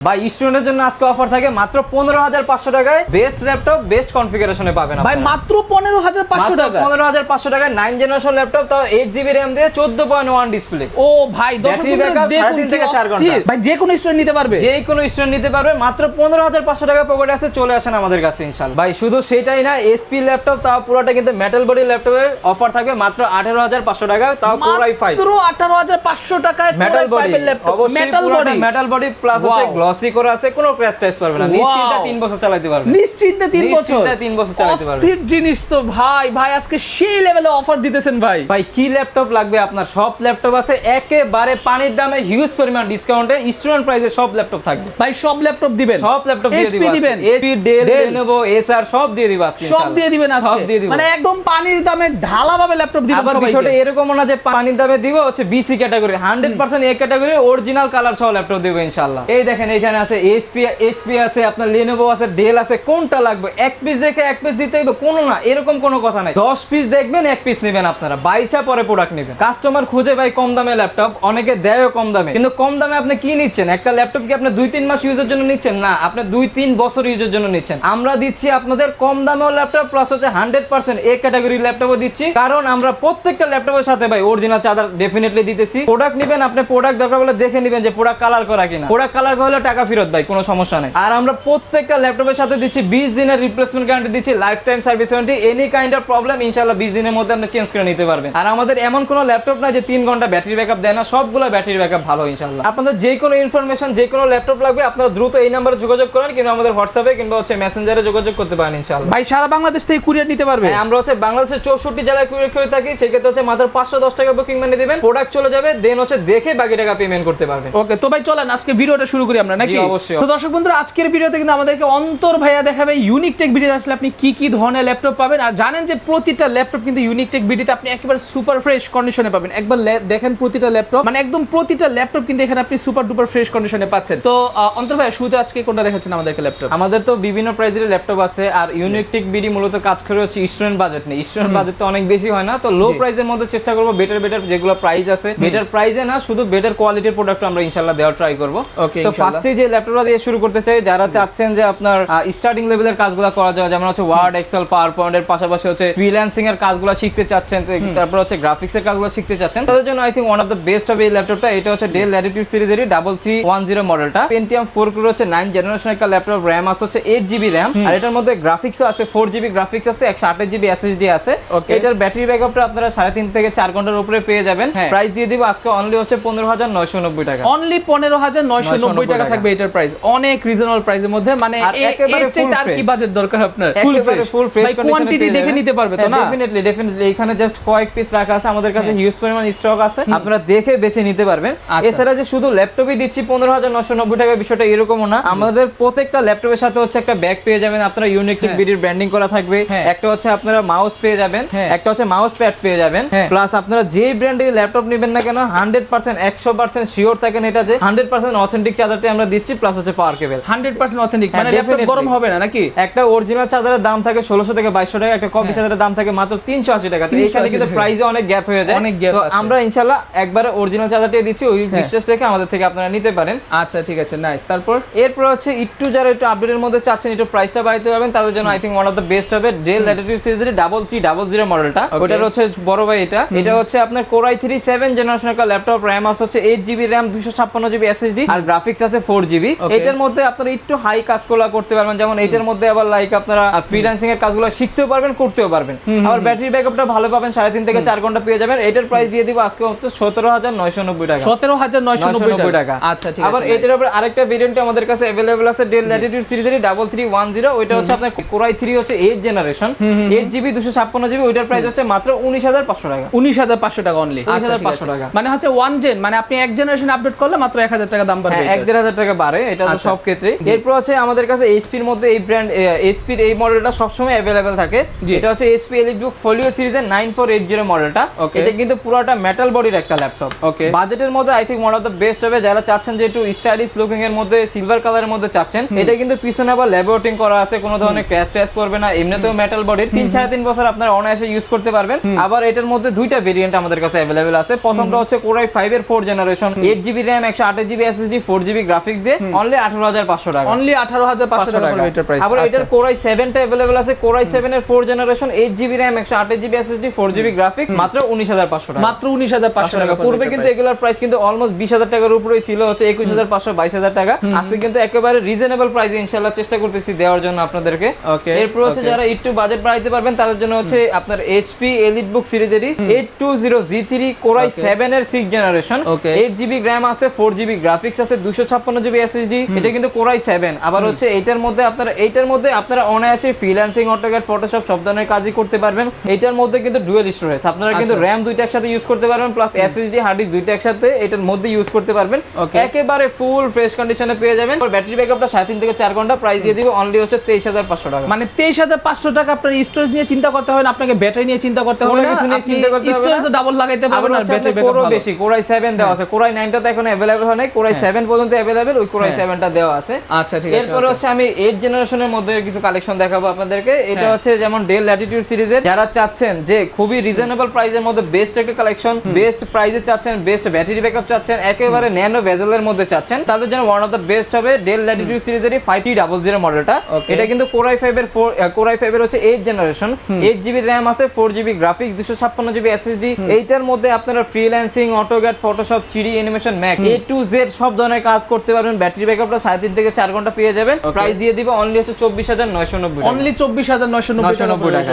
ভাই স্টুডেন্টের জন্য আজকে অফার থাকে মাত্র পনেরো হাজার পাঁচশো টাকায় বেস্ট ল্যাপটপ বেস্ট কনফিগারেশনে পাবেন ভাই মাত্র পনেরো হাজার পাঁচশো টাকা পনেরো হাজার পাঁচশো টাকায় নাইন জেনারেশন ল্যাপটপ তাও এইট জিবি র্যাম দিয়ে চোদ্দ পয়েন্ট ওয়ান ডিসপ্লে ও ভাই। ভাই যে কোনো স্টুডেন্ট নিতে পারবে। যে কোনো স্টুডেন্ট নিতে পারবে মাত্র পনেরো হাজার পাঁচশো টাকা পকেটে আছে চলে আসেন আমাদের কাছে ইনশাল ভাই শুধু সেটাই না এসপি ল্যাপটপ তাও পুরোটা কিন্তু মেটাল বডি ল্যাপটপের অফার থাকবে মাত্র আঠেরো হাজার পাঁচশো টাকা তাও কোরাই ফাইভ মাত্র আঠারো হাজার পাঁচশো টাকায় metal body metal body metal body plus হচ্ছে গ্লসি আছে কোনো ক্র্যাশ পারবে না। নিশ্চিন্তে তিন বছর চালাতে পারবে। নিশ্চিন্তে তিন বছর? নিশ্চিন্তে তিন বছর চালাতে পারবে। অস্থির জিনিস তো ভাই। ভাই আজকে সেই লেভেলে অফার দিতেছেন ভাই। ভাই কি ল্যাপটপ লাগবে আপনার? সব ল্যাপটপ আছে একেবারে পানির দামে হিউজ পরিমাণ ডিসকাউন্টে স্টুডেন্ট প্রাইসে সব ল্যাপটপ থাকবে। ভাই সব ল্যাপটপ দিবেন। সব ল্যাপটপ দিয়ে দিবেন। এসপি ডেল লেনোভো এসআর সব দিয়ে দিব আজকে সব দিয়ে দিবেন সব দিয়ে দিব। মানে একদম পানির দামে ঢালা ভাবে ল্যাপটপ দিবেন আবার বিষয়টা এরকমও না যে পানির দামে দিব হচ্ছে BC category hundred percent A category original colour সহ ল্যাপটপ দেবো ইনশাল্লাহ এই দেখেন এখানে আছে এসপি এসপি আছে, আপনার লেনোভো আছে ডেল আছে, কোনটা লাগবে? এক পিস দেখে এক পিস দিতে হবে, কোনো না, এরকম কোনো কথা নাই। দশ পিস দেখবেন, এক পিস নেবেন আপনারা। বাইচা পরে প্রোডাক্ট নেবেন। কাস্টমার খুঁজে ভাই কম দামে ল্যাপটপ অনেকে দেয়ও কম দামে। কিন্তু কম দামে আপনি কি নিচ্ছেন? একটা ল্যাপটপ কি আপনি দুই তিন মাস ইউজের জন্য নিচ্ছেন? না, আপনি দুই তিন বছর ইউজের জন্য নিচ্ছেন। আমরা দিচ্ছি আপনাদের কম দামেও ল্যাপটপ প্লাস হচ্ছে হান্ড্রেড পার্সেন্ট এ ক্যাটাগরি ল্যাপটপও দিচ্ছি। কারণ আমরা প্রত্যেকটা ল্যাপটপের সাথে ভাই অরিজিনাল চার্জার ডেফিনেটলি দিতেছি। প্রোডাক্ট নেবেন, আপনি প্রোডাক্ট দরকার হলে দেখে নেবেন যে প্রোডাক্ট কালার করা কিনা। প্রোডাক্ট কালার হলে টাকা ফেরত ভাই কোনো সমস্যা নেই। আর আমরা প্রত্যেকটা ল্যাপটপের সাথে দিচ্ছি বিশ দিনের রিপ্লেসমেন্ট গ্যারান্টি দিচ্ছি lifetime service warranty any kind of problem ইনশাল্লাহ বিশ দিনের মধ্যে আপনি চেঞ্জ করে নিতে পারবেন। আর আমাদের এমন কোনো ল্যাপটপ না যে তিন ঘণ্টা ব্যাটারি ব্যাকআপ দেয় না সবগুলো ব্যাটারি ব্যাকআপ ভালো ইনশাল্লাহ আপনাদের যে কোনো ইনফরমেশন যে কোনো ল্যাপটপ লাগবে আপনারা দ্রুত এই নাম্বারে যোগাযোগ করেন কিংবা আমাদের হোয়াটসঅ্যাপে কিংবা হচ্ছে মেসেঞ্জারে যোগাযোগ করতে পারেন ইনশাল্লাহ ভাই সারা বাংলাদেশ থেকে কুরিয়ার নিতে পারবে? হ্যাঁ, আমরা হচ্ছে বাংলাদেশের চৌষট্টি জেলায় কুরিয়ার করে থাকি সেক্ষেত্রে হচ্ছে মাত্র পাঁচশো দশ টাকা বুকিং মানে দিবেন প্রোডাক্ট চলে যাবে দেন হচ্ছে দেখে বাকি টাকা পেমেন্ট করতে পারবেন। ওকে তো ভাই চলেন আজকে ভিডিওটা শুরু করি আমরা। নাকি? অবশ্যই। তো দর্শক বন্ধুরা আজকের ভিডিওতে কিন্তু আমাদেরকে অন্তর ভাইয়া দেখাবে ইউনিক টেক ভিডিও আসলে আপনি কি কি ধরনের ল্যাপটপ পাবেন। আর জানেন যে প্রতিটা ল্যাপটপ কিন্তু ইউনিক টেক ভিডিওতে আপনি একেবারে সুপার ফ্রেশ কন্ডিশনে পাবেন। একবার দেখেন প্রতিটা ল্যাপটপ মানে একদম প্রতিটা ল্যাপটপ কিন্তু এখানে আপনি সুপার ডুপার ফ্রেশ কন্ডিশনে পাচ্ছেন। তো অন্তর শুরুতে আজকে কোনটা দেখাচ্ছেন আমাদেরকে ল্যাপটপ আমাদের তো বিভিন্ন প্রাইজের ল্যাপটপ আছে আর ইউনিকটেক বিডি মূলত কাজ করে হচ্ছে স্টুডেন্ট বাজেট নেই স্টুডেন্ট বাজেট তো অনেক বেশি হয় না তো লো জি। প্রাইসের মধ্যে চেষ্টা করব বেটার বেটার যেগুলো প্রাইস আছে। বেটার প্রাইসে না শুধু বেটার কোয়ালিটির প্রোডাক্ট আমরা ইনশাল্লাহ দেওয়ার ট্রাই করব। তো ইনশাল্লাহ। ফার্স্টে যে ল্যাপটপটা দিয়ে শুরু করতে চাই যারা চাচ্ছেন যে আপনার স্টার্টিং লেভেলের কাজগুলো করা যায় যেমন হচ্ছে ওয়ার্ড এক্সেল পাওয়ার পয়েন্টের পাশাপাশি হচ্ছে ফ্রিল্যান্সিং এর কাজগুলো শিখতে চাচ্ছেন তারপর হচ্ছে গ্রাফিক্স এর কাজগুলো শিখতে চাচ্ছেন তাদের জন্য I think one of the best হবে এই ল্যাপটপটা এটা হচ্ছে ডেল ল্যাটিটিউড সিরিজেরই ডাবল থ্রি ওয়ান জিরো মডেলটা পেন্টিয়াম ফোর ক্রো হচ্ছে নাইন জেনারেশন একটা ল্যাপটপ র্যাম আছে হচ্ছে এইট জিবি র্যাম আর এটার মধ্যে গ্রাফিক্সও আছে ফোর জিবি গ্রাফিক্স আছে একশো আঠাশ জিবি এসএসডি আছে. এটার ব্যাটারি ব্যাকআপটা আপনারা সাড়ে তিন থেকে চার ঘণ্টার উপরে পেয়ে যাবেন হ্যাঁ। প্রাইস দিয়ে দিব আজকে অনলি হচ্ছে পনেরো হাজার নয়শো নব্বই টাকা অনলি পনেরো হাজার নয়শো নব্বই টাকা। থাকবে এটার প্রাইস অনেক রিজনেবল প্রাইসের মধ্যে মানে একেবারে আর কি বাজেট দরকার আপনার? ফুল ফ্রেশ fresh ভাই কোয়ান্টিটি দেখে নিতে পারবে তো হ্যাঁ, না। এখানে জাস্ট কয়েক পিস রাখা আছে আমাদের কাছে হ্যাঁ। হিউজ পরিমাণ স্টক আছে। আপনারা দেখে বেছে নিতে পারবেন। আচ্ছা। এছাড়া যে শুধু ল্যাপটপই দিচ্ছি পনেরো হাজার নশো নব্বই টাকা বিষয়টা এরকমও না। আমাদের প্রত্যেকটা ল্যাপটপের সাথে হচ্ছে একটা ব্যাগ পেয়ে যাবেন। আপনারা ইউনিক হ্যাঁ। বিডির ব্র্যান্ডিং করা থাকবে। হ্যাঁ। একটা হচ্ছে আপনারা মাউস পেয়ে যাবেন। হ্যাঁ। একটা হচ্ছে মাউস প্যাড পেয়ে যাবেন। হ্যাঁ। প্লাস আপনারা যেই ব্র্যান্ডের ল্যাপটপ নেবেন না কেন হান্ড্রেড পার্সেন্ট একশো পার্সেন্ট শিওর থাকেন এটা যে হান্ড্রেড পার্সেন্ট অথেন্টিক চার্জারটি আমরা দিচ্ছি প্লাস হচ্ছে power cable hundred percent authentic হ্যাঁ, মানে ল্যাপটপ গরম হবে না নাকি? একটা অরিজিনাল চার্জারের দাম থাকে ষোলোশো থেকে বাইশশো টাকা একটা কপি হ্যাঁ। চার্জারের দাম থাকে মাত্র তিনশো আশি টাকা। তো 380 এখানে কিন্তু প্রাইসে অনেক গ্যাপ হয়ে যায়। অনেক তো আমরা ইনশাল্লাহ একবারে অরিজিনাল চার্জারটাই দিচ্ছি ওই হ্যাঁ। বিশ্বাস রেখে আমাদের থেকে আপনারা নিতে পারেন। আচ্ছা ঠিক আছে নাইস তারপর? এরপর হচ্ছে একটু যারা একটু আপডেটের মধ্যে চাচ্ছেন একটু প্রাইসটা বাড়াইতে পারবেন তাদের জন্য I think one of the best হবে ডেল ল্যাটিটিউড সিরিজের ডাবল থ্রি ডাবল জিরো মডেলটা. ওটার হচ্ছে বড় ভাই এটা। এটা হচ্ছে আপনার Core i three seven generation একটা ল্যাপটপ র্যাম আছে হচ্ছে এইট জিবি র্যাম দুশো ছাপ্পান্ন জিবি এসএসডি আর গ্রাফিক্স আছে ফোর ফোর জিবি। এটার মধ্যে আপনারা একটু হাই কাজগুলো করতে পারবেন। যেমন এটার মধ্যে আবার লাইক আপনারা ফ্রিল্যান্সিং এর কাজগুলো শিখতেও পারবেন করতেও পারবেন। আবার ব্যাটারি ব্যাকআপটা ভালো পাবেন সাড়ে তিন থেকে চার ঘণ্টা পেয়ে যাবেন। এটার প্রাইস দিয়ে দিব আজকে হচ্ছে সতেরো হাজার নয়শো নব্বই টাকা। সতেরো হাজার নয়শো নব্বই টাকা। আচ্ছা আবার এটার উপর আরেকটা ভেরিয়েন্ট আমাদের কাছে অ্যাভেলেবল আছে ডেল ল্যাটিটিউড সিরিজের ডাবল থ্রি ওয়ান জিরো ওইটা হচ্ছে আপনার কোরাই থ্রি হচ্ছে এইট জেনারেশন এইট জিবি দুশো ছাপ্পান্ন জিবি। ওইটার প্রাইস হচ্ছে মাত্র উনিশ হাজার পাঁচশো টাকা। উনিশ হাজার পাঁচশো টাকা অনলি উনিশ হাজার আচ্ছা, পাঁচশো টাকা। মানে হচ্ছে ওয়ান জেন মানে আপনি এক জেনারেশন আপডেট করলে মাত্র এক হাজার টাকা দাম পাবেন হ্যাঁ, এক দেড় হাজার টাকা বাড়ে এটা তো আচ্ছা। সব ক্ষেত্রে এরপর হচ্ছে আমাদের কাছে এইচপির মধ্যে এই ব্র্যান্ড এইচপির এই মডেলটা সবসময় অ্যাভেলেবেল থাকে। এটা হচ্ছে এইচপি এলিটবুক ফোলিও সিরিজের নাইন ফোর এইট জিরো মডেলটা এটা কিন্তু পুরোটা মেটাল বডির একটা ল্যাপটপ Okay. বাজেটের মধ্যে I think one of the best হবে যারা চাচ্ছেন যে একটু স্টাইলিশ লুকিং এর মধ্যে সিলভার কালারের মধ্যে চাচ্ছেন। এটা কিন্তু পিছনে আবার ল্যাবোটিং করা আছে কোনো ধরনের ক্র্যাশ ট্যাশ করবে না এমনিতেও মেটাল বডির তিন সাড়ে তিন বছর আপনারা অনায়াসে ইউজ করতে পারবেন। আবার এটার মধ্যে দুইটা ভেরিয়েন্ট আমাদের কাছে অ্যাভেলেবেল আছে। প্রথমটা হচ্ছে কোরাই ফাইভ এর four generation eight GB RAM একশো আঠাশ GB SSD four GB graphics graphics দিয়ে অনলি আঠারো হাজার পাঁচশো টাকা। অনলি আঠারো হাজার পাঁচশো পাঁচশো টাকা। টাকা পড়বে এটার প্রাইস আবার এটার কোরাই সেভেনটা অ্যাভেলেবেল আছে। কোরাই সেভেনের four generation eight GB RAM একশো আঠাশ GB SSD four GB graphic মাত্র উনিশ হাজার পাঁচশো টাকা। মাত্র উনিশ হাজার পাঁচশো টাকা পূর্বে কিন্তু। এগুলোর প্রাইস কিন্তু অলমোস্ট বিশ হাজার টাকার উপরেই ছিল হচ্ছে একুশ হাজার পাঁচশো বাইশ হাজার টাকা। আজকে কিন্তু একেবারে রিজনেবল প্রাইসে ইনশাল্লাহ চেষ্টা করতেছি দেওয়ার জন্য আপনাদেরকে। এরপর হচ্ছে যারা একটু বাজেট বাড়াইতে পারবেন তাদের জন্য হচ্ছে আপনার EliteBook সিরিজেরই eight two zero G three Core i seven এর six generation. Eight GB RAM আছে ফোর জিবি গ্রাফিক্স আছে দুশো ছাপ্পান্ন জিবি এসএসডি এটা কিন্তু কোরাই সেভেন আবার হচ্ছে এইটার মধ্যে আপনারা এইটার মধ্যে আপনারা অনায়াসে ফ্রিল্যান্সিং অটোক্যাড ফটোশপ সব ধরনের কাজই করতে পারবেন। এটার মধ্যে কিন্তু ডুয়েল স্টোরেজ আপনারা কিন্তু আচ্ছা। র্যাম দুইটা একসাথে ইউজ করতে পারবেন প্লাস এসএসডি হার্ড ডিস্ক দুইটা একসাথে এটার মধ্যে ইউজ করতে পারবেন। একেবারে ফুল ফ্রেশ কন্ডিশনে পেয়ে যাবেন। ব্যাটারি ব্যাকআপটা সাড়ে তিন থেকে চার ঘণ্টা। প্রাইস দিয়ে দিব অনলি হচ্ছে তেইশ হাজার পাঁচশো টাকা। মানে তেইশ হাজার পাঁচশো টাকা আপনার স্টোরেজ নিয়ে চিন্তা করতে হবে না আপনাকে ব্যাটারি নিয়ে চিন্তা করতে হবে না। কিছু নিয়ে আপনি চিন্তা করতে হবে না। স্টোরেজে ডাবল লাগাইতে পারবেন আর ব্যাটারি ব্যাকআপ বেশি কোরাই সেভেন দেওয়া আছে। কোরাই নাইনটা তো এখন অ্যাভেলেবেল হয় নাই। কোরাই সেভেন পর্যন্ত অ্যাভেলেবেল ওই কোরাই হ্যাঁ। সেভেনটা দেওয়া আছে। আচ্ছা ঠিক আছে এরপরে হচ্ছে আমি এইট জেনারেশনের মধ্যে কিছু কালেকশন দেখাবো আপনাদেরকে। এটা হ্যাঁ। হচ্ছে যেমন ডেল ল্যাটিটিউড সিরিজের যারা চাচ্ছেন যে খুবই রিজনেবল প্রাইসের মধ্যে বেস্ট একটা কালেকশন বেস্ট প্রাইসে চাচ্ছেন বেস্ট ব্যাটারি ব্যাকআপ চাচ্ছেন একেবারে ন্যানো ভেজেলের মধ্যে চাচ্ছেন তাদের জন্য ওয়ান অফ দ্য বেস্ট হবে ডেল ল্যাটিটিউড সিরিজের ফাইভ টি ডাবল জিরো মডেলটা এটা কিন্তু কোরাই ফাইভ এর ফোর কোরাই ফাইভ এর হচ্ছে eight generation eight GB RAM আছে ফোর জিবি গ্রাফিক্স দুশো ছাপ্পান্ন জিবি এসএসডি এইটার মধ্যে আপনারা freelancing AutoCAD Photoshop three animation Mac A to Z সব ধরনের কাজ করতে পারবেন ব্যাটারি ব্যাকআপটা সাড়ে তিন থেকে চার ঘণ্টা পেয়ে যাবেন। প্রাইস দিয়ে দিবে অনলি হচ্ছে চব্বিশ হাজার নয়শো নব্বই অনলি চব্বিশ হাজার নয়শো নব্বই টাকা 990 টাকা।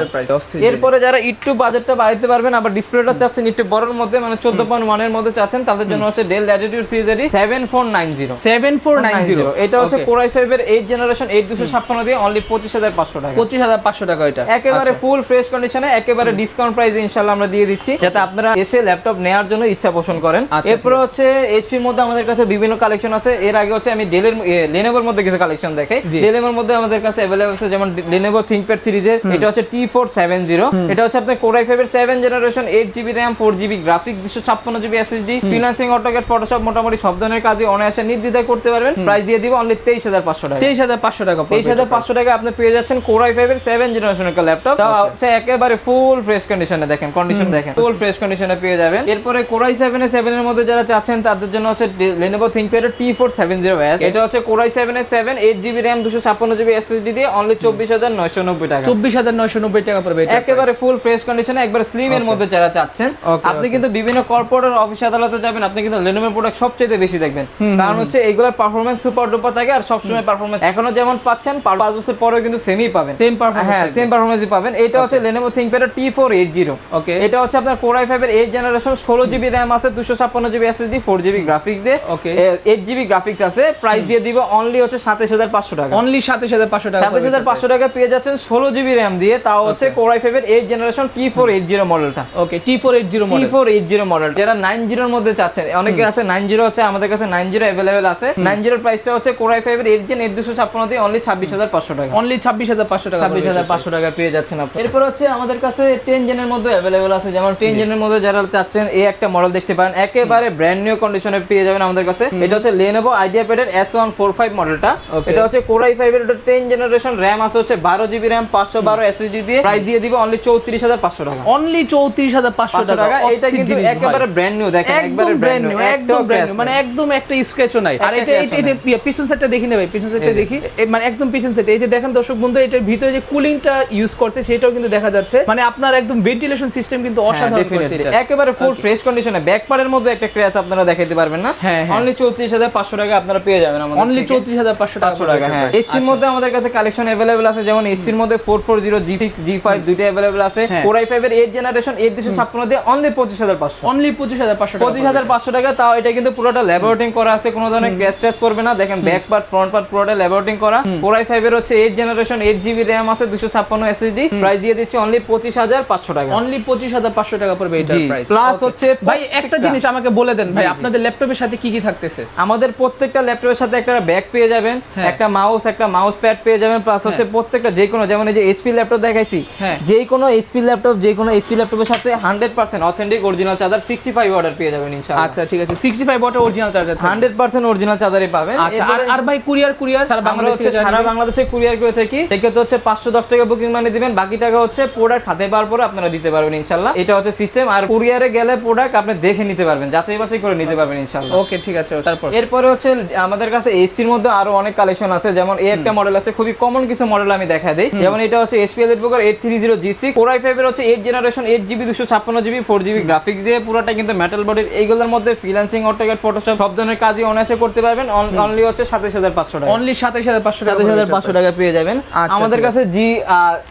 এরপরে যারা একটু বাজেটটা বাড়াইতে পারবেন আবার ডিসপ্লেটা চাচ্ছেন একটু বড়র মধ্যে মানে চোদ্দ পয়েন্ট ওয়ানের মধ্যে চাচ্ছেন তাদের জন্য হচ্ছে Dell Latitude সিরিজেরই seven four nine zero seven four nine zero এটা হচ্ছে কোরাই ফাইভ এর এইট জেনারেশন এইট দুশো ছাপ্পান্ন দিয়ে অনলি পঁচিশ হাজার পাঁচশো টাকা। পঁচিশ হাজার পাঁচশো টাকা এটা। একেবারে। ফুল ফ্রেশ কন্ডিশনে একেবারে ডিসকাউন্ট প্রাইসে ইনশাল্লাহ আমরা দিয়ে দিচ্ছি যাতে আপনারা এসে ল্যাপটপ নেওয়ার জন্য ইচ্ছা পোষণ করেন। আচ্ছা, এরপরে। হচ্ছে এইচপির মধ্যে আমাদের কাছে বিভিন্ন কালেকশন আছে। এর আগে হচ্ছে আমি ডেলের লেনোভোর মধ্যে কিছু কালেকশন দেখাই জি। ডেলের মধ্যে আমাদের কাছে अवेलेबल আছে যেমন লেনোভো থিংকপ্যাড সিরিজের এটা হচ্ছে টি ফোর সেভেন জিরো এটা হচ্ছে আপনার কোরাই ফাইভ এর seven generation eight GB RAM four GB graphic দুশো ছাপ্পান্ন GB SSD financing AutoCAD Photoshop মোটামুটি সব ধরনের কাজে অনায়াসে নির্দ্বিধায় করতে পারবেন প্রাইস দিয়ে দিব অনলি তেইশ হাজার পাঁচশো টাকা তেইশ হাজার পাঁচশো টাকা পড়বে তেইশ হাজার এটার পাঁচশো টাকা আপনি পেয়ে যাচ্ছেন কোরাই ফাইভ এর সেভেন জেনারেশনের একটা ল্যাপটপ তাও হচ্ছে একেবারে ফুল ফ্রেশ কন্ডিশনে দেখেন কন্ডিশন দেখেন ফুল ফ্রেশ কন্ডিশনে পেয়ে যাবেন এরপরে কোরাই সেভেন এর সেভেন এর মধ্যে যারা চাচ্ছেন তাদের জন্য হচ্ছে Lenovo ThinkPad T four seven zero S এটা হচ্ছে কোরাই সেভেন এর সেভন এইট জিবি র্যাম দুশো ছাপ্পান্ন জিবি এসএসডি দিয়ে অনলি চব্বিশ হাজার নয়শো নব্বই টাকা। চব্বিশ হাজার নয়শো নব্বই টাকা পড়বে একেবারে ফুল ফ্রেশ কন্ডিশনে একবার স্লিম এর মধ্যে যারা চাচ্ছেন আপনি কিন্তু বিভিন্ন কর্পোরেট অফিস আদালতে যাবেন আপনি কিন্তু প্রোডাক্ট সবচেয়ে বেশি দেখবেন। কারণ হচ্ছে এগুলোর পারফরমেন্স সুপার ডুপার থাকে আর সবসময় পারফরমেন্স এখনও যেমন পাচ্ছেন পাঁচ বছর পরেও কিন্তু সেমই পাবেন। Same performance হ্যাঁ সেম পারফরমেন্সই পাবেন। এটা হচ্ছে Lenovo ThinkPad T four eight zero okay এটা হচ্ছে আপনার কোরাই ফাইভ এর এইট জেনারেশন ষোলো জিবি র্যাম আছে দুশো ছাপ্পান্ন GB SSD four GB graphics দিয়ে Okay. এইট জিবি গ্রাফিক্স আছে প্রাইস দিয়ে দিব অনলি হচ্ছে সাতাশ হাজার পাঁচশো টাকা। অনলি সাতাশ হাজার পাঁচশো টাকা সাতাশ হাজার পাঁচশো টাকা পেয়ে যাচ্ছেন ষোলো জিবি র্যাম দিয়ে তাও হচ্ছে কোরাই ফাইভ এর eight generation T four eight zero মডেলটা okay T four eight zero T model four eight zero model যারা নাইন জিরোর মধ্যে চাচ্ছেন অনেকে আছে নাইন জিরো হচ্ছে আমাদের কাছে নাইন জিরো অ্যাভেলেবেল আছে। নাইন জিরোর প্রাইসটা হচ্ছে কোরাই ফাইভ এর এইট জেন এইট দুশো ছাপ্পান্ন দিয়ে অনলি ছাব্বিশ হাজার পাঁচশো টাকা। অনলি ছাব্বিশ হাজার পাঁচশো টাকা ছাব্বিশ হাজার পাঁচশো টাকা পেয়ে যাচ্ছেন আপনি এরপর হচ্ছে আমাদের কাছে টেন জেনের মধ্যে অ্যাভেলেবেল আছে যেমন টেন জেনের মধ্যে যারা চাচ্ছেন এই একটা মডেল দেখতে পারেন। একেবারে ব্র্যান্ড নিউ কন্ডিশনে পেয়ে যাবেন আমাদের কাছে। এটা হচ্ছে লেনোভো আইডিয়া প্যাডের এস ওয়ান ফোর ফাইভ মডেলটা এটা হচ্ছে কোরাই ফাইভ এর টেন জেনারেশন র্যাম আছে হচ্ছে বারো জিবি র্যাম পাঁচশো বারো এসএসডি দিয়ে। প্রাইস দিয়ে দিব অনলি চৌত্রিশ হাজার পাঁচশো টাকা। অনলি চৌত্রিশ হাজার পাঁচশো টাকা। এটা কিন্তু একেবারে ব্র্যান্ড নিউ দেখেন একদম একবারে ব্র্যান্ড নিউ একদম ব্র্যান্ড মানে একদম একটা স্ক্র্যাচও নাই। আর এটা এটা পিছন সেটটা দেখি না ভাই পিছন সেটটা দেখি। মানে একদম পিছন সেট এই যে দেখেন দর্শক বন্ধু এটার ভিতরে যে কুলিংটা ইউজ করছে সেটাও কিন্তু দেখা যাচ্ছে। মানে আপনার একদম ভেন্টিলেশন সিস্টেম কিন্তু হ্যাঁ, অসাধারণ করছে একেবারে ফুল ফ্রেশ কন্ডিশনে ব্যাক পারের মধ্যে একটা ক্র্যাশ আপনারা দেখাইতে পারবেন না। হ্যাঁ, হ্যাঁ। অনলি চৌত্রিশ হাজার পাঁচশো টাকা আপনারা পেয়ে যাবেন আমাদের অনলি থেকে। চৌত্রিশ হাজার পাঁচশো টাকা হ্যাঁ। এসির মধ্যে আমাদের কাছে কালেকশন অ্যাভেলেবেল আছে যেমন এসির মধ্যে four four zero G six G five দুইটা অ্যাভেলেবেল আছে। হ্যাঁ। কোরাই ফাইভ এর এইট জেনারেশন এইট দুশো ছাপ্পান্ন দিয়ে অনলি পঁচিশ হাজার পাঁচশো। অনলি পঁচিশ হাজার পাঁচশো টাকা টাকা তাও এটা কিন্তু পুরোটা ল্যাবরেটিং করা আছে কোনো ধরনের ক্যাশ ট্যাশ করবে না। দেখেন ব্যাক পার্ট ফ্রন্ট পার্ট পুরোটা ল্যাবরেটিং করা। কোরাই ফাইভ এর হচ্ছে eight generation eight GB RAM আছে দুশো ছাপ্পান্ন এসএসডি প্রাইস দিয়ে দিচ্ছি অনলি পঁচিশ হাজার পাঁচশো টাকা। অনলি পঁচিশ হাজার পাঁচশো টাকা পড়বে এটার প্রাইস plus হচ্ছে ভাই একটা জিনিস আমাকে বলে দেন ভাই। আপনাদের ল্যাপটপের সাথে কি কি থাকতেছে? আমাদের প্রত্যেকটা ল্যাপটপের সাথে একটা ব্যাগ পেয়ে যাবেন হ্যাঁ। একটা মাউস একটা মাউস প্যাড পেয়ে যাবেন প্লাস হচ্ছে প্রত্যেকটা যে কোনো যেমন এই যে এসপি ল্যাপটপ দেখাইছি হ্যাঁ। যে কোনো এসপি ল্যাপটপ যে কোনো এসপি ল্যাপটপের সাথে hundred percent authentic original charger sixty five order পেয়ে যাবেন ইনশাআল্লাহ। আচ্ছা ঠিক আছে। সিক্সটি ফাইভ ওয়াটের original charger hundred percent original চার্জারই পাবেন। আচ্ছা আর আর ভাই কুরিয়ার কুরিয়ার সারা বাংলাদেশ সারা বাংলাদেশে কুরিয়ার করে থাকি সেক্ষেত্রে হচ্ছে পাঁচশো দশ টাকা বুকিং মানে দিবেন বাকি টাকা হচ্ছে প্রোডাক্ট হাতে পাওয়ার পরে আপনারা দিতে পারবেন ইনশাল্লাহ এটা হচ্ছে সিস্টেম আর কুরিয়ারে গেলে প্রোডাক্ট আপনি দেখে নিতে পারবেন যাচাই বাছাই করে নিতে পারবেন ইনশাল্লাহ ওকে ঠিক আছে তারপর? এরপরে হচ্ছে হচ্ছে আমাদের কাছে এইচপির মধ্যে আরও অনেক কালেকশন আছে। যেমন এই একটা মডেল আছে খুবই কমন কিছু মডেল আমি দেখা দিই। যেমন এটা হচ্ছে SP L Booker eight three zero G six four I ফাইভের হচ্ছে এইট জেনারেশন এইট জিবি দুশো ছাপ্পান্ন জিবি ফোর জিবি গ্রাফিক্স দিয়ে পুরোটা কিন্তু মেটাল বডির এইগুলোর মধ্যে ফ্রিল্যান্সিং অটোকেট ফটোশপ সব ধরনের কাজই অনায়াসে করতে পারবেন। অনলি হচ্ছে সাতাশ হাজার পাঁচশো টাকা। অনলি সাতাশ হাজার পাঁচশো সাতাশ হাজার পাঁচশো টাকা পেয়ে যাবেন। আচ্ছা, আমাদের কাছে জি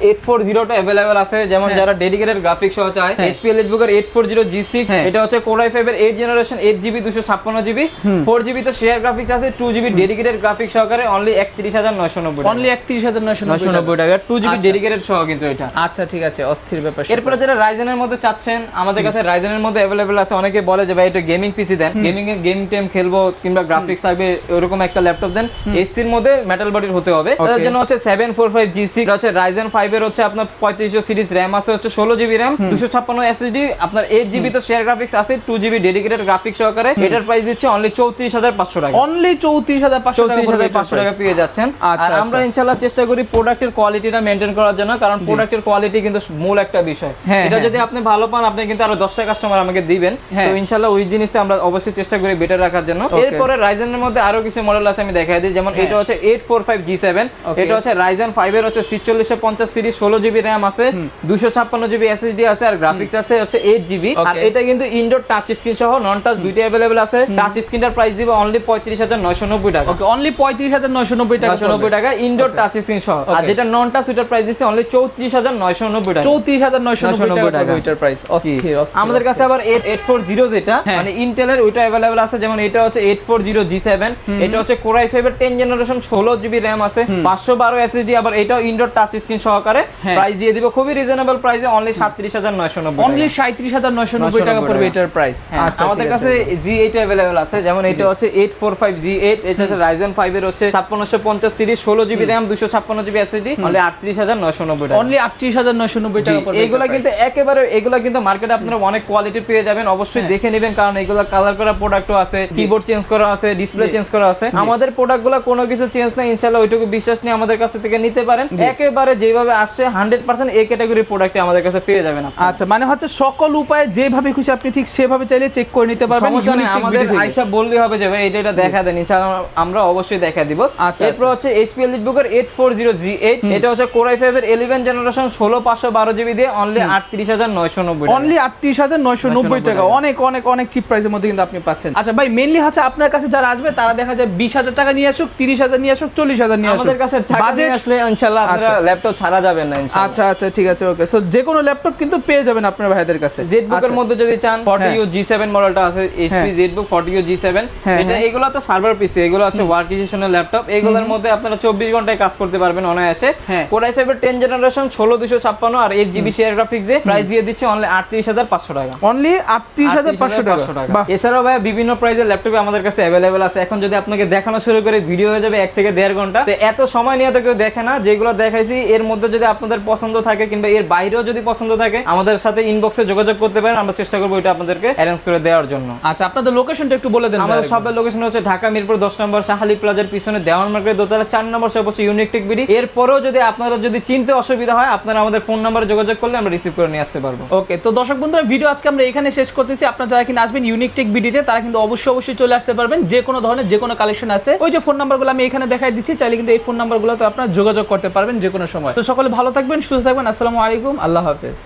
এইট ফোর জিরোটা অ্যাভেলেবেল আছে। যেমন যারা ডেডিকেটেড গ্রাফিক্স সহ চায় হ্যাঁ। এসপি এল বুকের eight four zero G six হ্যাঁ। এটা হচ্ছে কোরাই ফাইভ এর এইট জেনারেশন এইট জিবি দুশো ছাপ্পান্ন জিবি ফোর জিবি তো শেয়ার গ্রাফিক্স আছে টু জিবি ডেডিকেটেড গ্রাফিক্স সহকারে অনলি একত্রিশ হাজার নয়শো নব্বই অনলি একত্রিশ হাজার নয়শো নয়শো নব্বই টাকা টু জিবি আচ্ছা। ডেডিকেটেড সহ কিন্তু এটা। আচ্ছা ঠিক আছে অস্থির ব্যাপার এরপরে যারা রাইজেনের মধ্যে চাচ্ছেন আমাদের কাছে রাইজেনের মধ্যে অ্যাভেলেবেল আছে অনেকে বলে যে ভাই এটা গেমিং পিসি দেন। গেমিং এর গেম টেম খেলব কিংবা গ্রাফিক্স থাকবে এরকম একটা ল্যাপটপ দেন। এসটির মধ্যে মেটাল বডির হতে হবে। তাদের জন্য হচ্ছে seven four five G six হচ্ছে রাইজেন ফাইভ এর হচ্ছে আপনার পঁয়ত্রিশশো সিরিজ র্যাম আছে হচ্ছে ষোলো জিবি র্যাম দুশো ছাপ্পান্ন এসএসডি আপনার এইট জিবি তো শেয়ার গ্রাফিক্স আছে টু জিবি ডেডিকেটেড গ্রাফিক্স সহকারে। এটার প্রাইস দিচ্ছে অনলি চৌত্রিশ হাজার পাঁচশো টাকা। অনলি চৌত্রিশ হাজার পাঁচশো টাকা টাকা পেয়ে যাচ্ছেন। আচ্ছা, আর আমরা আচ্ছা। ইনশাল্লাহ চেষ্টা করি প্রোডাক্টের কোয়ালিটিটা মেনটেন করার জন্য কারণ প্রোডাক্টের কোয়ালিটি কিন্তু মূল একটা বিষয়। হ্যাঁ, এটা হ্যাঁ। যদি আপনি ভালো পান আপনি কিন্তু আরও দশটা কাস্টমার আমাকে দিবেন। হ্যাঁ। তো ইনশাল্লাহ ওই জিনিসটা আমরা অবশ্যই চেষ্টা করি বেটার রাখার জন্য। এরপরে রাইজেনের মধ্যে আরও কিছু মডেল আছে আমি দেখাই দিই। যেমন। এটা হচ্ছে eight four five G seven Okay. এটা হচ্ছে রাইজেন ফাইভ এর হচ্ছে সিচল্লিশশো পঞ্চাশ সিরিজ ষোলো জিবি র্যাম আছে দুশো ছাপ্পান্ন জিবি এসএসডি আছে আর গ্রাফিক্স আছে হচ্ছে এইট জিবি আর এটা কিন্তু ইনডোর টাচ স্ক্রিন সহ নন টাচ দুইটা অ্যাভেলেবেল আছে। টাচ স্ক্রিনটার প্রাইস দিবে অনলি পঁয়ত্রিশ হাজার নয়শো নব্বই টাকা। ওকে অনলি পঁয়ত্রিশ হাজার নয়শো নব্বই টাকা নব্বই টাকা ইনডোর টাচ স্ক্রিন সহ। আর যেটা নন টাচ ওটার প্রাইস দিচ্ছে অনলি চৌত্রিশ হাজার নয়শো নব্বই টাকা। চৌত্রিশ হাজার নয়শো নব্বই টাকা টাকা। প্রাইস জি। অস্থির অস্থির, আমাদের কাছে আবার এইট ফোর জিরো যেটা হ্যাঁ। মানে ইন্টেলের ওইটা অ্যাভেলেবেল আছে যেমন এটা হচ্ছে eight four zero G seven এটা হচ্ছে কোরাই ফাইভ এর টেন জেনারেশন ষোলো জিবি র্যাম আছে পাঁচশো বারো এসএসডি আবার এটাও ইনডোর টাচ স্ক্রিন সহকারে হ্যাঁ। প্রাইস দিয়ে দিব। খুবই রিজনেবল প্রাইসে অনলি সাতত্রিশ হাজার নয়শো নব্বই অনলি সাঁত্রিশ হাজার নয়শো নব্বই টাকা 990 পড়বে এটার প্রাইস হ্যাঁ, আমাদের কাছে জি এইট অ্যাভেলেবেল আছে যেমন এটা হচ্ছে eight four five G eight এটা হচ্ছে রাইজেন ফাইভ এর হচ্ছে ছাপ্পান্নশো পঞ্চাশ সিরিজ ষোলো জিবি র্যাম দুশো ছাপ্পান্ন জিবি এসএসডি অনলি আটত্রিশ হাজার নয়শো নব্বই টাকা। অনলি আটত্রিশ হাজার নয়শো নব্বই টাকা পড়বে কিন্তু একেবারে এগুলা কিন্তু মার্কেটে আপনারা অনেক কোয়ালিটি পেয়ে যাবেন। অবশ্যই হ্যাঁ। দেখে নেবেন কারণ এগুলা কালার করা প্রোডাক্টও আছে কিবোর্ড চেঞ্জ করা আছে ডিসপ্লে চেঞ্জ করা আছে। আমাদের প্রোডাক্টগুলো কোনো কিছু চেঞ্জ নাই ইনশাআল্লাহ ওইটুকু বিশ্বাস নিয়ে আমাদের কাছ থেকে নিতে পারেন। একেবারে যেভাবে আসছে হান্ড্রেড পার্সেন্ট এই ক্যাটাগরির প্রোডাক্ট আমাদের কাছে পেয়ে যাবেন আচ্ছা মানে হচ্ছে সকল উপায়ে যেভাবে খুশি আপনি ঠিক সেভাবে চাইলে চেক করে নিতে পারবেন আমাদের BD থেকে। আইসা বললে হবে যে এটা এটা দেখা দেন ইনশাআল্লাহ আমরা অবশ্যই দেখা দিব আচ্ছা, এরপর হচ্ছে এইচপি এলিট বুকের eight four zero G eight এটা হচ্ছে কোরাই ফাইভ এর ইলেভেন জেনারেশন ষোলো পাঁচশো বারো জিবি দিয়ে অনলি আটত্রিশ হাজার নয়শো নব্বই অনলি আটত্রিশ হাজার নয়শো নব্বই টাকা। অনেক অনেক অনেক চিপ প্রাইসের মধ্যে কিন্তু আপনি পাচ্ছেন আচ্ছা ভাই মেনলি হচ্ছে আপনার কাছে যারা আসবে তারা দেখা যায় বিশ হাজার টাকা নিয়ে আসুক তিরিশ হাজার নিয়ে আসুক চল্লিশ হাজার নিয়ে আসুক আমাদের কাছে বাজেট আসলে ইনশাআল্লাহ আপনারা আচ্ছা। ল্যাপটপ ছাড়া যাবেন না আচ্ছা আচ্ছা ঠিক আছে ওকে সো যে কোনো ল্যাপটপ কিন্তু পেয়ে যাবেন আপনার ভাইদের কাছে জেড বুকের আচ্ছা। মধ্যে যদি চান 40 হ্যাঁ। ইউ জি7 মডেলটা আছে এইচপি। জেড বুক 40 ইউ জি7 হ্যাঁ, এটা হ্যাঁ। এগুলো তো সার্ভার পিসি এগুলো হচ্ছে ওয়ার্ক স্টেশনের ল্যাপটপ এগুলোর মধ্যে আপনারা 24 ঘন্টায় কাজ করতে পারবেন অনায়াসে। কোরাই ফাইভের 10 জেনারেশন 16256 আর 8 জিবি শেয়ার গ্রাফিক্স প্রাইস দিয়ে দিচ্ছে অনলি 38500 টাকা। অনলি আটত্রিশ হাজার পাঁচশো টাকা। এছাড়াও ভাই বিভিন্ন প্রাইসের ল্যাপটপ আমাদের কাছে অ্যাভেলেবেল আছে। এখন যদি আপনাকে দেখানো শুরু করে ভিডিও হয়ে যাবে এক থেকে দেড় ঘণ্টা। তো এত সময় নিয়ে তো কেউ দেখে না। যেগুলো দেখাইছি এর মধ্যে যদি আপনাদের পছন্দ থাকে কিংবা এর বাইরেও যদি পছন্দ থাকে আমাদের সাথে ইনবক্সে যোগাযোগ করতে পারেন। আমরা চেষ্টা করব এটা আপনাদেরকে অ্যারেঞ্জ করে দেওয়ার জন্য। আচ্ছা আপনাদের লোকেশনটা একটু বলে দেন আমাদের সবের লোকেশন হচ্ছে ঢাকা, মিরপুর, দশ নম্বর, শাহালি প্লাজার পিছনে দেওয়ান মার্কেট দোতলা, চার নম্বর সব হচ্ছে ইউনিক টেক বিডি এরপরেও যদি আপনারা যদি চিনতে অসুবিধা হয়, আপনারা আমাদের ফোন নাম্বারে যোগাযোগ করলে আমরা রিসিভ করে নিয়ে আসতে পারব। ওকে তো দর্শক বন্ধুরা ভিডিও আজকে আমরা এখানে শেষ করতেছি। আপনারা যারা কিনা আসবেন ইউনিক টেক বিডিতে তারা কিন্তু অবশ্যই অবশ্যই চলে আসতে পারবেন। যে কোনো ধরনের, যে কোনো কালেকশন আছে। ওই যে ফোন নাম্বারগুলো আমি এখানে দেখাই দিচ্ছি, চাইলে কিন্তু এই ফোন নাম্বারগুলোতে আপনারা যোগাযোগ করতে পারবেন যে কোনো সময়। তো সকলে ভালো থাকবেন, সুস্থ থাকবেন। আসসালামু আলাইকুম, আল্লাহ হাফেজ।